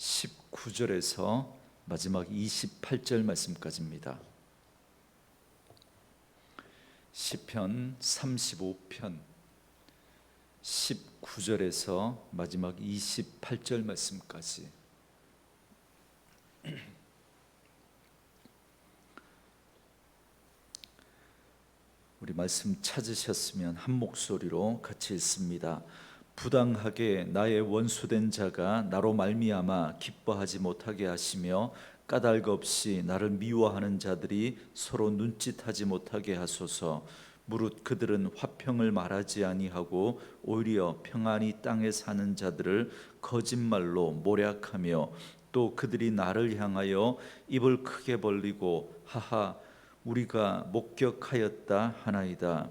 19절에서 마지막 28절 말씀까지입니다. 시편 35편 19절에서 마지막 28절 말씀까지 우리 말씀 찾으셨으면 한 목소리로 같이 읽습니다. 부당하게 나의 원수된 자가 나로 말미암아 기뻐하지 못하게 하시며 까닭 없이 나를 미워하는 자들이 서로 눈짓하지 못하게 하소서. 무릇 그들은 화평을 말하지 아니하고 오히려 평안히 땅에 사는 자들을 거짓말로 모략하며 또 그들이 나를 향하여 입을 크게 벌리고 하하 우리가 목격하였다 하나이다.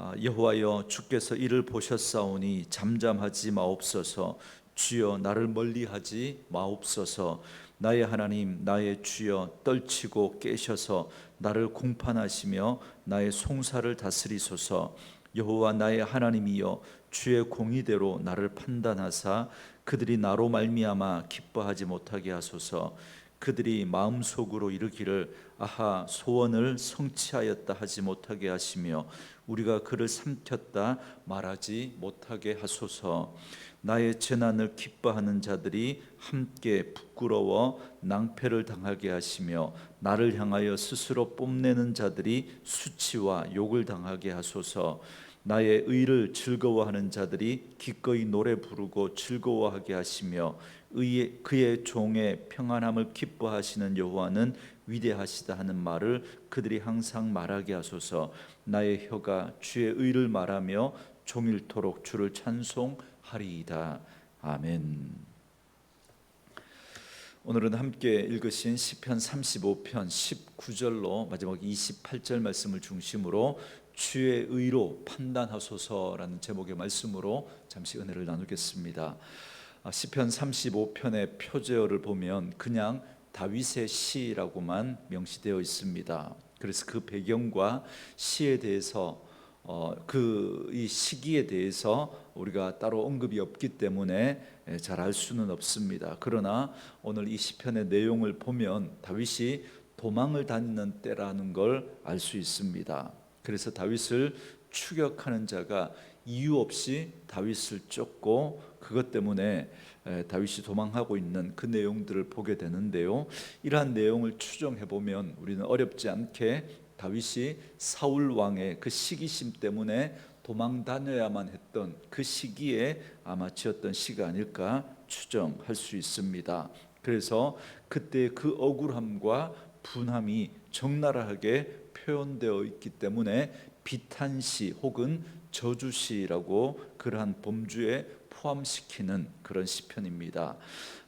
아, 여호와여 주께서 이를 보셨사오니 잠잠하지 마옵소서. 주여 나를 멀리하지 마옵소서. 나의 하나님 나의 주여 떨치고 깨셔서 나를 공판하시며 나의 송사를 다스리소서. 여호와 나의 하나님이여 주의 공의대로 나를 판단하사 그들이 나로 말미암아 기뻐하지 못하게 하소서 그들이 마음속으로 이르기를 아하 소원을 성취하였다 하지 못하게 하시며 우리가 그를 삼켰다 말하지 못하게 하소서. 나의 재난을 기뻐하는 자들이 함께 부끄러워 낭패를 당하게 하시며 나를 향하여 스스로 뽐내는 자들이 수치와 욕을 당하게 하소서. 나의 의를 즐거워하는 자들이 기꺼이 노래 부르고 즐거워하게 하시며 의의, 그의 종의 평안함을 기뻐하시는 여호와는 위대하시다 하는 말을 그들이 항상 말하게 하소서. 나의 혀가 주의 의를 말하며 종일토록 주를 찬송하리이다. 아멘. 오늘은 함께 읽으신 시편 35편 19절로 마지막 28절 말씀을 중심으로 주의 의로 판단하소서라는 제목의 말씀으로 잠시 은혜를 나누겠습니다. 아, 시편 35편의 표제어를 보면 그냥 다윗의 시라고만 명시되어 있습니다. 그래서 그 배경과 시에 대해서 어, 그 이 시기에 대해서 우리가 따로 언급이 없기 때문에 잘 알 수는 없습니다. 그러나 오늘 이 시편의 내용을 보면 다윗이 도망을 다니는 때라는 걸 알 수 있습니다. 그래서 다윗을 추격하는 자가 이유 없이 다윗을 쫓고 그것 때문에 다윗이 도망하고 있는 그 내용들을 보게 되는데요. 이러한 내용을 추정해 보면 우리는 어렵지 않게 다윗이 사울 왕의 그 시기심 때문에 도망 다녀야만 했던 그 시기에 아마 지었던 시가 아닐까 추정할 수 있습니다. 그래서 그때 그 억울함과 분함이 적나라하게 표현되어 있기 때문에 비탄시 혹은 저주시라고 그러한 범주에 포함시키는 그런 시편입니다.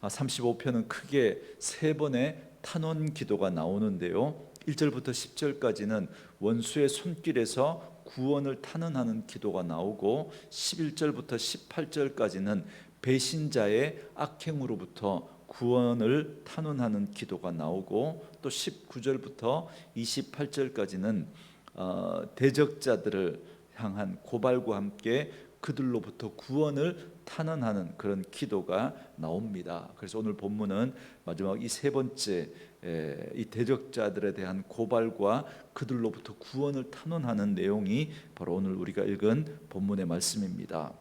35편은 크게 세 번의 탄원 기도가 나오는데요. 1절부터 10절까지는 원수의 손길에서 구원을 탄원하는 기도가 나오고 11절부터 18절까지는 배신자의 악행으로부터 구원을 탄원하는 기도가 나오고 또 19절부터 28절까지는 어, 대적자들을 향한 고발과 함께 그들로부터 구원을 탄원하는 그런 기도가 나옵니다. 그래서 오늘 본문은 마지막 이 세 번째 이 대적자들에 대한 고발과 그들로부터 구원을 탄원하는 내용이 바로 오늘 우리가 읽은 본문의 말씀입니다.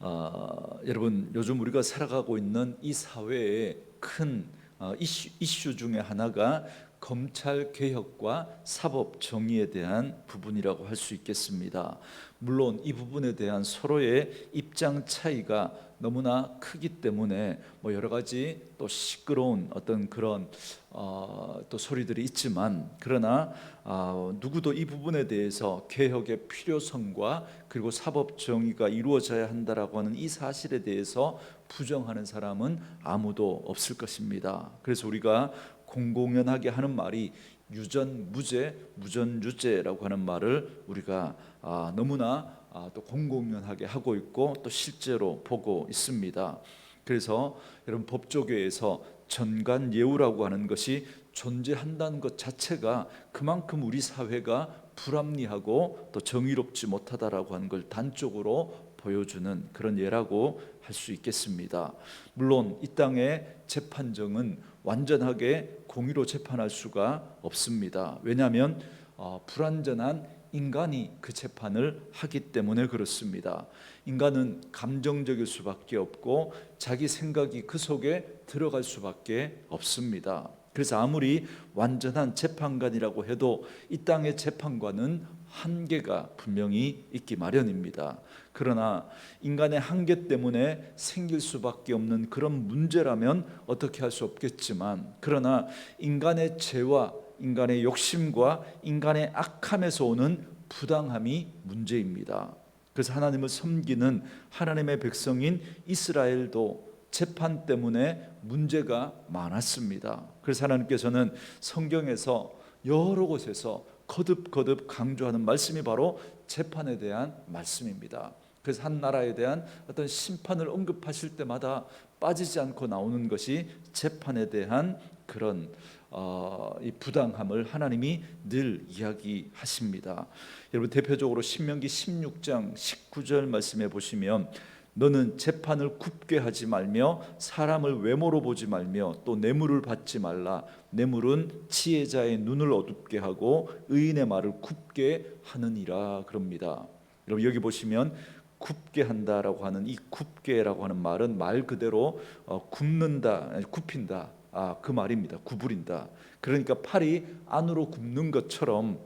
어, 여러분 요즘 우리가 살아가고 있는 이 사회에 큰 어, 이슈, 이슈 중에 하나가 검찰 개혁과 사법 정의에 대한 부분이라고 할 수 있겠습니다. 물론 이 부분에 대한 서로의 입장 차이가 너무나 크기 때문에 뭐 여러 가지 또 시끄러운 어떤 그런 어, 또 소리들이 있지만 그러나 어, 누구도 이 부분에 대해서 개혁의 필요성과 그리고 사법 정의가 이루어져야 한다라고 하는 이 사실에 대해서 부정하는 사람은 아무도 없을 것입니다. 그래서 우리가 공공연하게 하는 말이 유전무죄, 무전유죄라고 하는 말을 우리가 아, 너무나 아, 또 공공연하게 하고 있고 또 실제로 보고 있습니다. 그래서 여러분 법조계에서 전관 예우라고 하는 것이 존재한다는 것 자체가 그만큼 우리 사회가 불합리하고 또 정의롭지 못하다라고 하는 걸 단적으로 보여주는 그런 예라고 할 수 있겠습니다. 물론 이 땅의 재판정은 완전하게 공의로 재판할 수가 없습니다. 왜냐하면 어, 불완전한 인간이 그 재판을 하기 때문에 그렇습니다. 인간은 감정적일 수밖에 없고 자기 생각이 그 속에 들어갈 수밖에 없습니다. 그래서 아무리 완전한 재판관이라고 해도 이 땅의 재판관은 한계가 분명히 있기 마련입니다. 그러나 인간의 한계 때문에 생길 수밖에 없는 그런 문제라면 어떻게 할 수 없겠지만 그러나 인간의 죄와 인간의 욕심과 인간의 악함에서 오는 부당함이 문제입니다. 그래서 하나님을 섬기는 하나님의 백성인 이스라엘도 재판 때문에 문제가 많았습니다. 그래서 하나님께서는 성경에서 여러 곳에서 거듭거듭 강조하는 말씀이 바로 재판에 대한 말씀입니다. 그래서 한 나라에 대한 어떤 심판을 언급하실 때마다 빠지지 않고 나오는 것이 재판에 대한 그런 어, 이 부당함을 하나님이 늘 이야기하십니다. 여러분 대표적으로 신명기 16장 19절 말씀에 보시면 너는 재판을 굽게 하지 말며 사람을 외모로 보지 말며 또 뇌물을 받지 말라 뇌물은 지혜자의 눈을 어둡게 하고 의인의 말을 굽게 하느니라 그럽니다. 여러분 여기 보시면 굽게 한다라고 하는 이 굽게라고 하는 말은 말 그대로 어, 굽는다, 굽힌다. 아, 그 말입니다. 구부린다. 그러니까 팔이 안으로 굽는 것처럼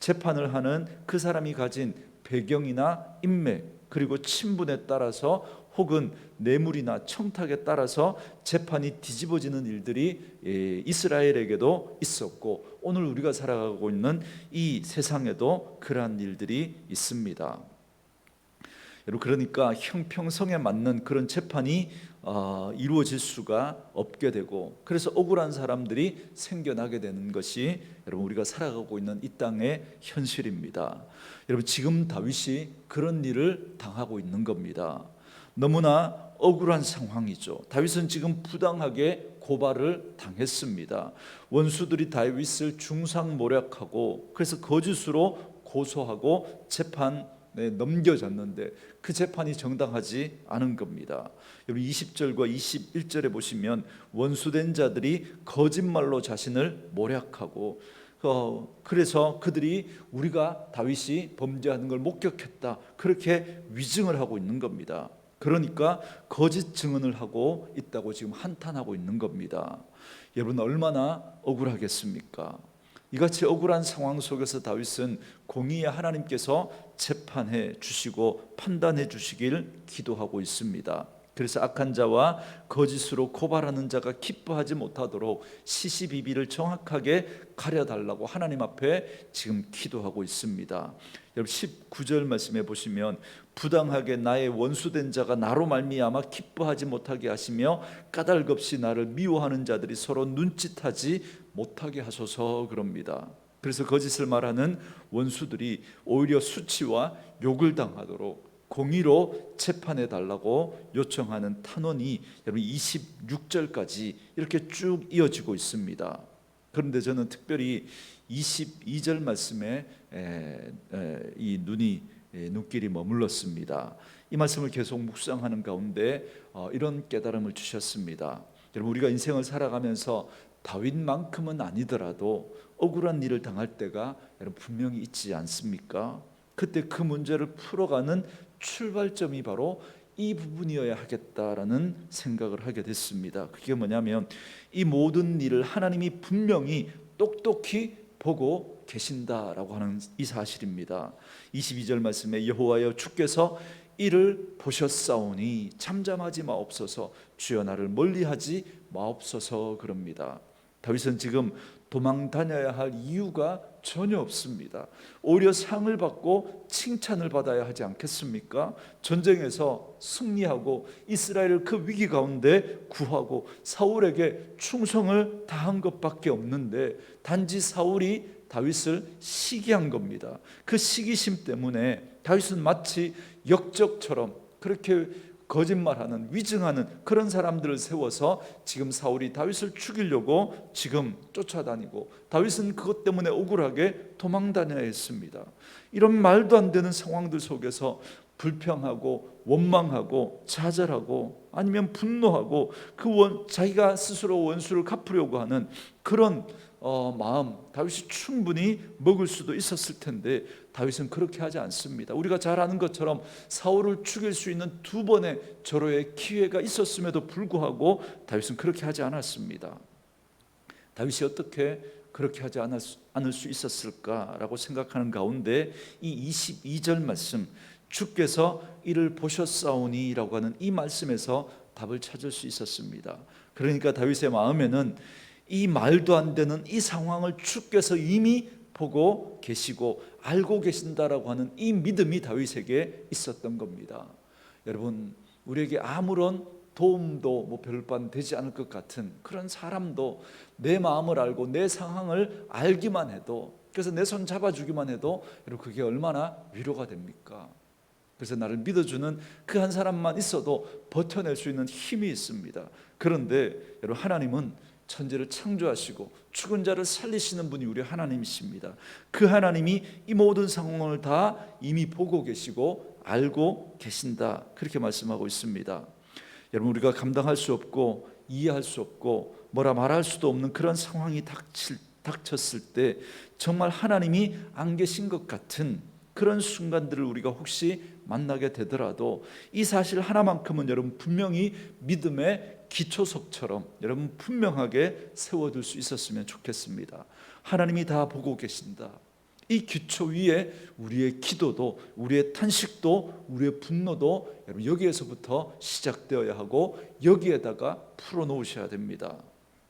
재판을 하는 그 사람이 가진 배경이나 인맥 그리고 친분에 따라서 혹은 뇌물이나 청탁에 따라서 재판이 뒤집어지는 일들이 예, 이스라엘에게도 있었고 오늘 우리가 살아가고 있는 이 세상에도 그러한 일들이 있습니다. 그러니까 형평성에 맞는 그런 재판이 어, 이루어질 수가 없게 되고 그래서 억울한 사람들이 생겨나게 되는 것이 여러분 우리가 살아가고 있는 이 땅의 현실입니다. 여러분 지금 다윗이 그런 일을 당하고 있는 겁니다. 너무나 억울한 상황이죠. 다윗은 지금 부당하게 고발을 당했습니다. 원수들이 다윗을 중상 모략하고 그래서 거짓으로 고소하고 재판 네, 넘겨졌는데 그 재판이 정당하지 않은 겁니다. 여러분 20절과 21절에 보시면 원수된 자들이 거짓말로 자신을 모략하고 어, 그래서 그들이 우리가 다윗이 범죄하는 걸 목격했다 그렇게 위증을 하고 있는 겁니다. 그러니까 거짓 증언을 하고 있다고 지금 한탄하고 있는 겁니다. 여러분 얼마나 억울하겠습니까? 이같이 억울한 상황 속에서 다윗은 공의의 하나님께서 재판해 주시고 판단해 주시길 기도하고 있습니다. 그래서 악한 자와 거짓으로 고발하는 자가 기뻐하지 못하도록 시시비비를 정확하게 가려달라고 하나님 앞에 지금 기도하고 있습니다. 여러분 19절 말씀해 보시면 부당하게 나의 원수된 자가 나로 말미암아 기뻐하지 못하게 하시며 까닭 없이 나를 미워하는 자들이 서로 눈짓하지 못하게 하소서 그럽니다. 그래서 거짓을 말하는 원수들이 오히려 수치와 욕을 당하도록 공의로 재판해 달라고 요청하는 탄원이 여러분 26절까지 이렇게 쭉 이어지고 있습니다. 그런데 저는 특별히 22절 말씀에 이 눈이 에, 눈길이 머물렀습니다. 이 말씀을 계속 묵상하는 가운데 어, 이런 깨달음을 주셨습니다. 여러분 우리가 인생을 살아가면서 다윗만큼은 아니더라도 억울한 일을 당할 때가 여러분 분명히 있지 않습니까? 그때 그 문제를 풀어가는 출발점이 바로 이 부분이어야 하겠다라는 생각을 하게 됐습니다. 그게 뭐냐면 이 모든 일을 하나님이 분명히 똑똑히 보고 계신다라고 하는 이 사실입니다. 22절 말씀에 여호와여 주께서 이를 보셨사오니 잠잠하지 마옵소서 주여 나를 멀리하지 마옵소서 그럽니다. 다윗은 지금 도망 다녀야 할 이유가 전혀 없습니다. 오히려 상을 받고 칭찬을 받아야 하지 않겠습니까? 전쟁에서 승리하고 이스라엘을 그 위기 가운데 구하고 사울에게 충성을 다한 것밖에 없는데 단지 사울이 다윗을 시기한 겁니다. 그 시기심 때문에 다윗은 마치 역적처럼 그렇게 거짓말하는 위증하는 그런 사람들을 세워서 지금 사울이 다윗을 죽이려고 지금 쫓아다니고 다윗은 그것 때문에 억울하게 도망다녀야 했습니다. 이런 말도 안 되는 상황들 속에서 불평하고 원망하고 좌절하고 아니면 분노하고 그 원, 자기가 스스로 원수를 갚으려고 하는 그런 어, 마음 다윗이 충분히 먹을 수도 있었을 텐데 다윗은 그렇게 하지 않습니다. 우리가 잘 아는 것처럼 사울을 죽일 수 있는 두 번의 절호의 기회가 있었음에도 불구하고 다윗은 그렇게 하지 않았습니다. 다윗이 어떻게 그렇게 하지 않을 수, 있었을까라고 생각하는 가운데 이 22절 말씀 주께서 이를 보셨사오니라고 하는 이 말씀에서 답을 찾을 수 있었습니다. 그러니까 다윗의 마음에는 이 말도 안 되는 이 상황을 주께서 이미 보고 계시고 알고 계신다라고 하는 이 믿음이 다윗에게 있었던 겁니다. 여러분, 우리에게 아무런 도움도 뭐 별반 되지 않을 것 같은 그런 사람도 내 마음을 알고 내 상황을 알기만 해도 그래서 내 손 잡아주기만 해도 여러분 그게 얼마나 위로가 됩니까? 그래서 나를 믿어주는 그 한 사람만 있어도 버텨낼 수 있는 힘이 있습니다. 그런데 여러분 하나님은 천지를 창조하시고 죽은 자를 살리시는 분이 우리 하나님이십니다. 그 하나님이 이 모든 상황을 다 이미 보고 계시고 알고 계신다. 그렇게 말씀하고 있습니다. 여러분 우리가 감당할 수 없고 이해할 수 없고 뭐라 말할 수도 없는 그런 상황이 닥칠, 닥쳤을 때 정말 하나님이 안 계신 것 같은 그런 순간들을 우리가 혹시 만나게 되더라도 이 사실 하나만큼은 여러분 분명히 믿음의 기초석처럼 여러분 분명하게 세워둘 수 있었으면 좋겠습니다. 하나님이 다 보고 계신다. 이 기초 위에 우리의 기도도 우리의 탄식도 우리의 분노도 여러분 여기에서부터 시작되어야 하고 여기에다가 풀어 놓으셔야 됩니다.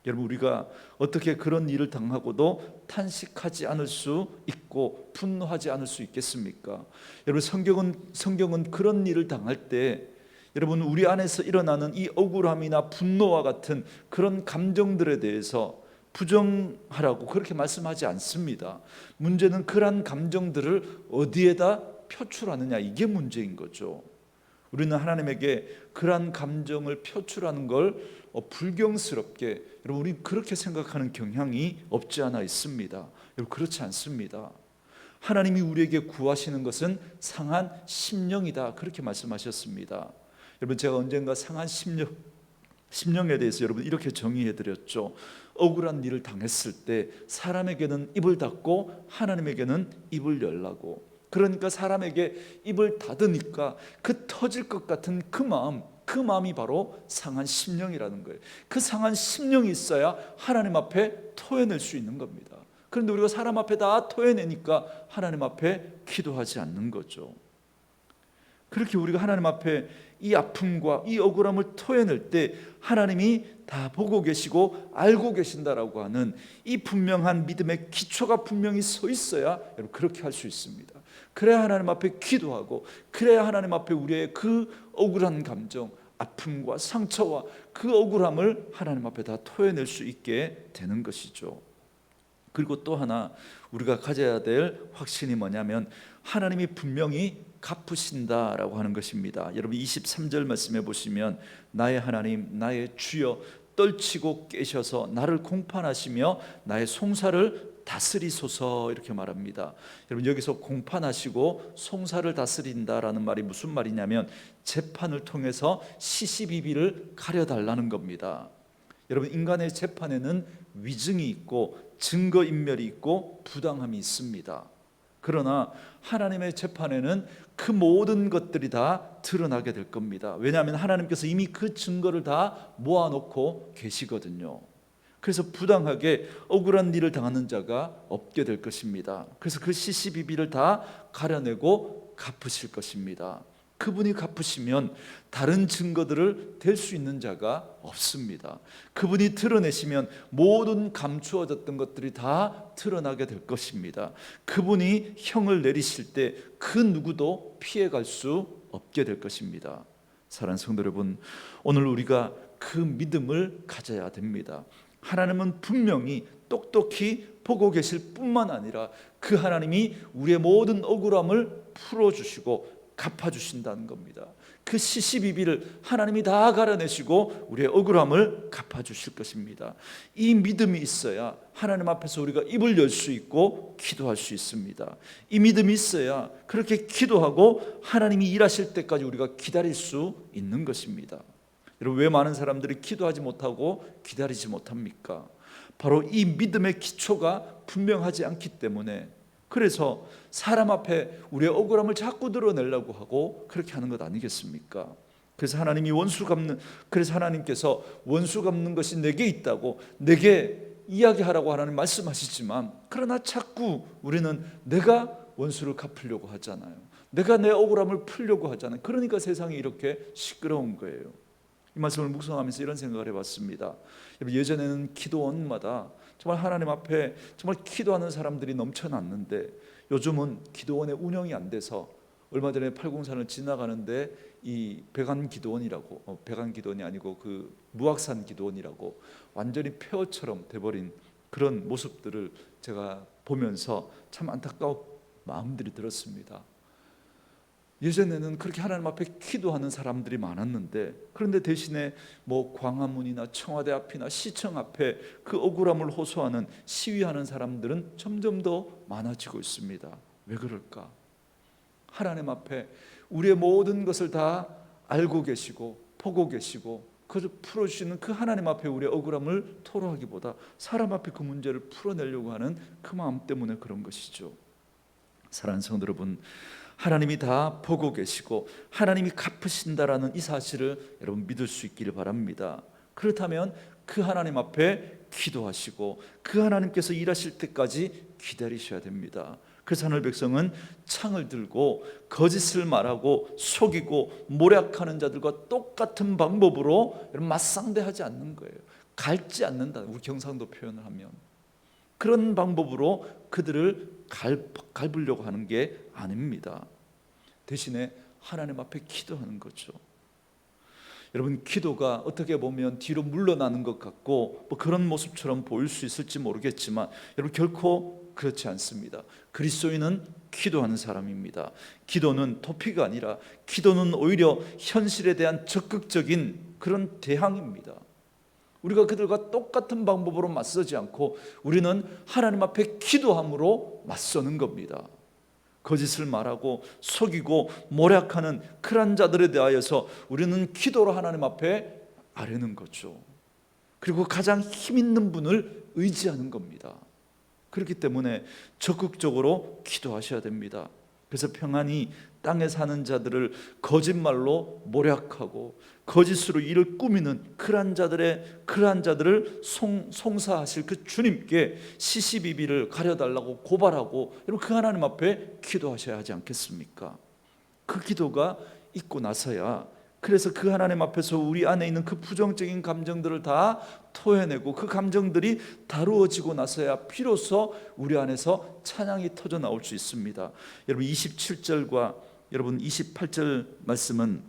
여러분 우리가 어떻게 그런 일을 당하고도 탄식하지 않을 수 있고 분노하지 않을 수 있겠습니까? 여러분 성경은 성경은 그런 일을 당할 때 여러분 우리 안에서 일어나는 이 억울함이나 분노와 같은 그런 감정들에 대해서 부정하라고 그렇게 말씀하지 않습니다. 문제는 그러한 감정들을 어디에다 표출하느냐 이게 문제인 거죠. 우리는 하나님에게 그러한 감정을 표출하는 걸 어, 불경스럽게 여러분 우리 그렇게 생각하는 경향이 없지 않아 있습니다. 여러분 그렇지 않습니다. 하나님이 우리에게 구하시는 것은 상한 심령이다 그렇게 말씀하셨습니다. 여러분 제가 언젠가 상한 심령 심령에 대해서 여러분 이렇게 정의해 드렸죠. 억울한 일을 당했을 때 사람에게는 입을 닫고 하나님에게는 입을 열라고. 그러니까 사람에게 입을 닫으니까 그 터질 것 같은 그 마음, 그 마음이 바로 상한 심령이라는 거예요. 그 상한 심령이 있어야 하나님 앞에 토해낼 수 있는 겁니다. 그런데 우리가 사람 앞에 다 토해내니까 하나님 앞에 기도하지 않는 거죠. 그렇게 우리가 하나님 앞에 이 아픔과 이 억울함을 토해낼 때 하나님이 다 보고 계시고 알고 계신다라고 하는 이 분명한 믿음의 기초가 분명히 서 있어야 여러분 그렇게 할 수 있습니다. 그래야 하나님 앞에 기도하고 그래야 하나님 앞에 우리의 그 억울한 감정, 아픔과 상처와 그 억울함을 하나님 앞에 다 토해낼 수 있게 되는 것이죠. 그리고 또 하나 우리가 가져야 될 확신이 뭐냐면 하나님이 분명히 갚으신다라고 하는 것입니다. 여러분 23절 말씀해 보시면 나의 하나님 나의 주여 떨치고 깨셔서 나를 공판하시며 나의 송사를 다스리소서 이렇게 말합니다. 여러분 여기서 공판하시고 송사를 다스린다라는 말이 무슨 말이냐면 재판을 통해서 시시비비를 가려달라는 겁니다. 여러분 인간의 재판에는 위증이 있고 증거 인멸이 있고 부당함이 있습니다. 그러나 하나님의 재판에는 그 모든 것들이 다 드러나게 될 겁니다. 왜냐하면 하나님께서 이미 그 증거를 다 모아놓고 계시거든요. 그래서 부당하게 억울한 일을 당하는 자가 없게 될 것입니다. 그래서 그 시시비비를 다 가려내고 갚으실 것입니다. 그분이 갚으시면 다른 증거들을 댈 수 있는 자가 없습니다. 그분이 드러내시면 모든 감추어졌던 것들이 다 드러나게 될 것입니다. 그분이 형을 내리실 때 그 누구도 피해갈 수 없게 될 것입니다. 사랑하는 성도 여러분, 오늘 우리가 그 믿음을 가져야 됩니다. 하나님은 분명히 똑똑히 보고 계실 뿐만 아니라 그 하나님이 우리의 모든 억울함을 풀어주시고 갚아주신다는 겁니다. 그 시시비비를 하나님이 다 갈아내시고 우리의 억울함을 갚아주실 것입니다. 이 믿음이 있어야 하나님 앞에서 우리가 입을 열 수 있고 기도할 수 있습니다. 이 믿음이 있어야 그렇게 기도하고 하나님이 일하실 때까지 우리가 기다릴 수 있는 것입니다. 여러분 왜 많은 사람들이 기도하지 못하고 기다리지 못합니까? 바로 이 믿음의 기초가 분명하지 않기 때문에 그래서 사람 앞에 우리의 억울함을 자꾸 드러내려고 하고 그렇게 하는 것 아니겠습니까? 그래서 하나님이 원수 갚는 그래서 하나님께서 원수 갚는 것이 내게 있다고 내게 이야기하라고 하나님 말씀하시지만 그러나 자꾸 우리는 내가 원수를 갚으려고 하잖아요. 내가 내 억울함을 풀려고 하잖아요. 그러니까 세상이 이렇게 시끄러운 거예요. 이 말씀을 묵상하면서 이런 생각을 해봤습니다. 예전에는 기도원마다 정말 하나님 앞에 정말 기도하는 사람들이 넘쳐났는데 요즘은 기도원의 운영이 안 돼서 얼마 전에 팔공산을 지나가는데 이 백안 기도원이라고 어, 백안 기도원이 아니고 그 무악산 기도원이라고 완전히 폐허처럼 돼버린 그런 모습들을 제가 보면서 참 안타까운 마음들이 들었습니다. 예전에는 그렇게 하나님 앞에 기도하는 사람들이 많았는데 그런데 대신에 뭐 광화문이나 청와대 앞이나 시청 앞에 그 억울함을 호소하는 시위하는 사람들은 점점 더 많아지고 있습니다. 왜 그럴까? 하나님 앞에 우리의 모든 것을 다 알고 계시고 보고 계시고 그것을 풀어주시는 그 하나님 앞에 우리의 억울함을 토로하기보다 사람 앞에 그 문제를 풀어내려고 하는 그 마음 때문에 그런 것이죠. 사랑하는 성도 여러분, 하나님이 다 보고 계시고 하나님이 갚으신다라는 이 사실을 여러분 믿을 수 있기를 바랍니다. 그렇다면 그 하나님 앞에 기도하시고 그 하나님께서 일하실 때까지 기다리셔야 됩니다. 그래서 하늘 백성은 창을 들고 거짓을 말하고 속이고 모략하는 자들과 똑같은 방법으로 맞상대하지 않는 거예요. 갈지 않는다. 우리 경상도 표현을 하면 그런 방법으로 그들을 갈, 갈으려고 하는 게 아닙니다. 대신에 하나님 앞에 기도하는 거죠. 여러분 기도가 어떻게 보면 뒤로 물러나는 것 같고 뭐 그런 모습처럼 보일 수 있을지 모르겠지만 여러분 결코 그렇지 않습니다. 그리스도인은 기도하는 사람입니다. 기도는 토피가 아니라 기도는 오히려 현실에 대한 적극적인 그런 대항입니다. 우리가 그들과 똑같은 방법으로 맞서지 않고 우리는 하나님 앞에 기도함으로 맞서는 겁니다. 거짓을 말하고 속이고 모략하는 그런 자들에 대하여서 우리는 기도로 하나님 앞에 아뢰는 거죠. 그리고 가장 힘 있는 분을 의지하는 겁니다. 그렇기 때문에 적극적으로 기도하셔야 됩니다. 그래서 평안히 땅에 사는 자들을 거짓말로 모략하고 거짓으로 일을 꾸미는 그러한 자들의 그러한 자들을 송, 송사하실 그 주님께 시시비비를 가려달라고 고발하고 여러분 그 하나님 앞에 기도하셔야 하지 않겠습니까? 그 기도가 있고 나서야 그래서 그 하나님 앞에서 우리 안에 있는 그 부정적인 감정들을 다 토해내고 그 감정들이 다루어지고 나서야 비로소 우리 안에서 찬양이 터져 나올 수 있습니다. 여러분 27절과 여러분 28절 말씀은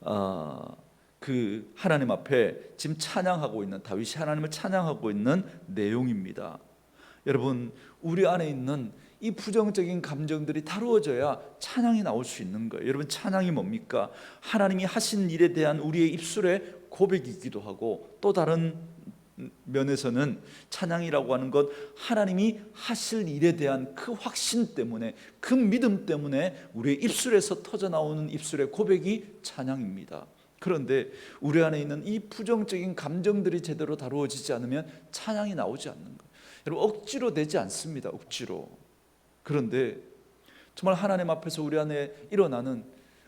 어, 그 하나님 앞에 지금 찬양하고 있는 다윗이 하나님을 찬양하고 있는 내용입니다. 여러분 우리 안에 있는 이 부정적인 감정들이 다루어져야 찬양이 나올 수 있는 거예요. 여러분 찬양이 뭡니까? 하나님이 하신 일에 대한 우리의 입술의 고백이기도 하고 또 다른 면에서는 찬양이라고 하는 것 하나님이 하실 일에 대한 그 확신 때문에 그 믿음 때문에 우리의 입술에서 터져 나오는 입술의 고백이 찬양입니다. 그런데 우리 안에 있는 이 부정적인 감정들이 제대로 다루어지지 않으면 찬양이 나오지 않는 거예요. 여러분 억지로 되지 않습니다. 억지로. 그런데 정말 하나님 앞에서 우리 안에 일어나는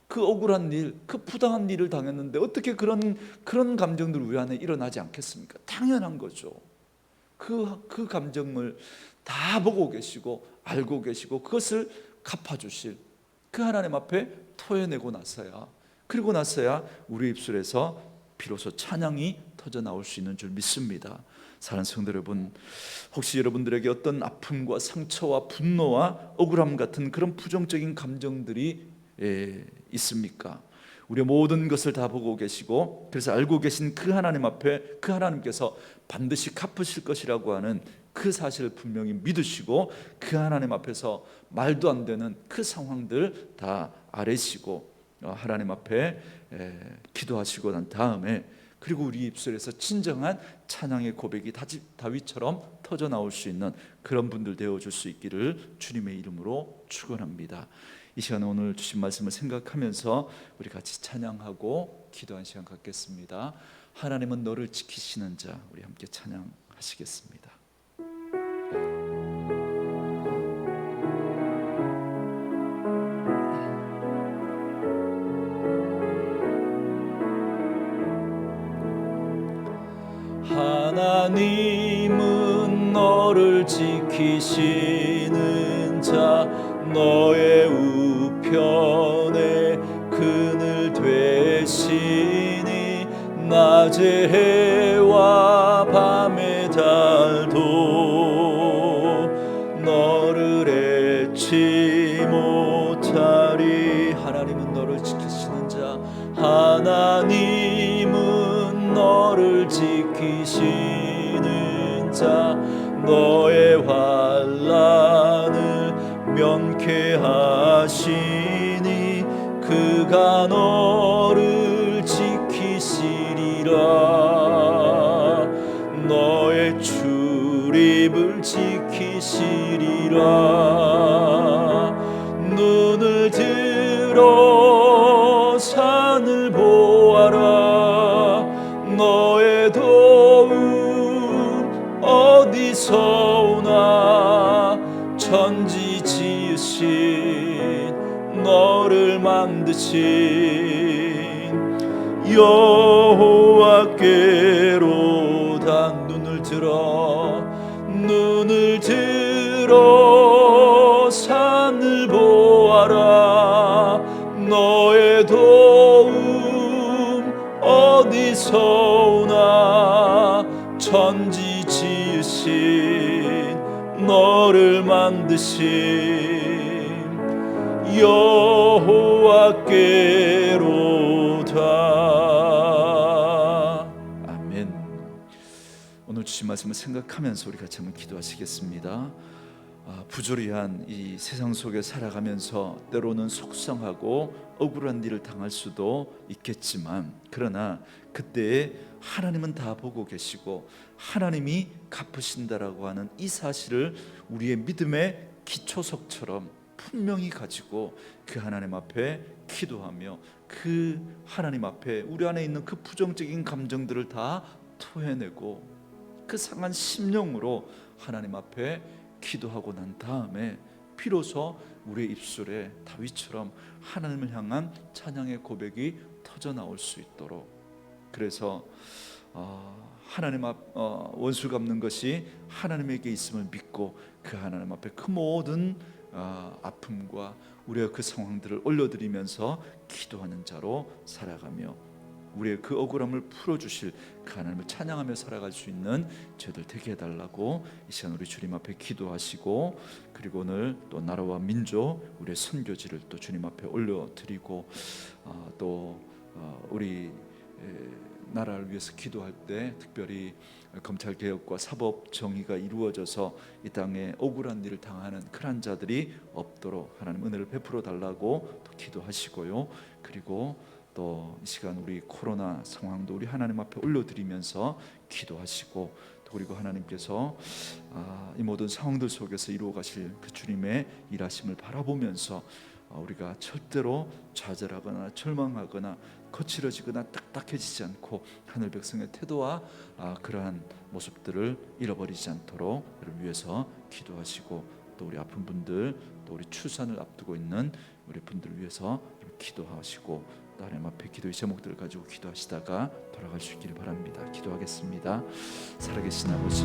그 억울한 일, 그 부당한 일을 당했는데 어떻게 그런 그런 감정들 우리 안에 일어나지 않겠습니까? 당연한 거죠. 그, 그 감정을 다 보고 계시고 알고 계시고 그것을 갚아주실 그 하나님 앞에 토해내고 나서야 그리고 나서야 우리 입술에서 비로소 찬양이 터져 나올 수 있는 줄 믿습니다. 사랑하는 성도 여러분, 혹시 여러분들에게 어떤 아픔과 상처와 분노와 억울함 같은 그런 부정적인 감정들이 예, 있습니까? 우리의 모든 것을 다 보고 계시고 그래서 알고 계신 그 하나님 앞에 그 하나님께서 반드시 갚으실 것이라고 하는 그 사실을 분명히 믿으시고 그 하나님 앞에서 말도 안 되는 그 상황들 다 아래시고 어, 하나님 앞에 에, 기도하시고 난 다음에 그리고 우리 입술에서 진정한 찬양의 고백이 다윗처럼 터져 나올 수 있는 그런 분들 되어 줄 수 있기를 주님의 이름으로 축원합니다. 이 시간에 오늘 주신 말씀을 생각하면서 우리 같이 찬양하고 기도한 시간 갖겠습니다. 하나님은 너를 지키시는 자 우리 함께 찬양하시겠습니다. 하나님은 너를 지키시는 자 너의 우편에 그늘 되시니 낮의 해와 밤의 달 그가 너를 지키시리라. 너의 출입을 지키시리라 여호와께로 다 눈을 들어 눈을 들어 산을 보아라. 너의 도움 어디서 오나? 천지 지으신 너를 만드신 여호와께 주신 말씀을 생각하면서 우리 같이 한번 기도하시겠습니다. 아, 부조리한 이 세상 속에 살아가면서 때로는 속상하고 억울한 일을 당할 수도 있겠지만 그러나 그때에 하나님은 다 보고 계시고 하나님이 갚으신다라고 하는 이 사실을 우리의 믿음의 기초석처럼 분명히 가지고 그 하나님 앞에 기도하며 그 하나님 앞에 우리 안에 있는 그 부정적인 감정들을 다 토해내고 그 상한 심령으로 하나님 앞에 기도하고 난 다음에 비로소 우리의 입술에 다윗처럼 하나님을 향한 찬양의 고백이 터져 나올 수 있도록. 그래서 어, 하나님 앞 어, 원수 갚는 것이 하나님에게 있음을 믿고 그 하나님 앞에 그 모든 어, 아픔과 우리의 그 상황들을 올려드리면서 기도하는 자로 살아가며 우리의 그 억울함을 풀어주실 그 하나님을 찬양하며 살아갈 수 있는 저희들 되게 해달라고 이 시간 우리 주님 앞에 기도하시고 그리고 오늘 또 나라와 민족 우리의 선교지를 또 주님 앞에 올려드리고 어, 또 어, 우리 에, 나라를 위해서 기도할 때 특별히 검찰 개혁과 사법 정의가 이루어져서 이 땅에 억울한 일을 당하는 그런 자들이 없도록 하나님 은혜를 베풀어 달라고 또 기도하시고요. 그리고 또 이 시간 우리 코로나 상황도 우리 하나님 앞에 올려드리면서 기도하시고 또 그리고 하나님께서 아, 이 모든 상황들 속에서 이루어 가실 그 주님의 일하심을 바라보면서 아, 우리가 절대로 좌절하거나 절망하거나 거칠어지거나 딱딱해지지 않고 하늘 백성의 태도와 아, 그러한 모습들을 잃어버리지 않도록 우리를 위해서 기도하시고 또 우리 아픈 분들 또 우리 출산을 앞두고 있는 우리 분들을 위해서 기도하시고 또 하나님 앞에 기도의 제목들을 가지고 기도하시다가 돌아갈 수 있기를 바랍니다. 기도하겠습니다. 살아계신 아버지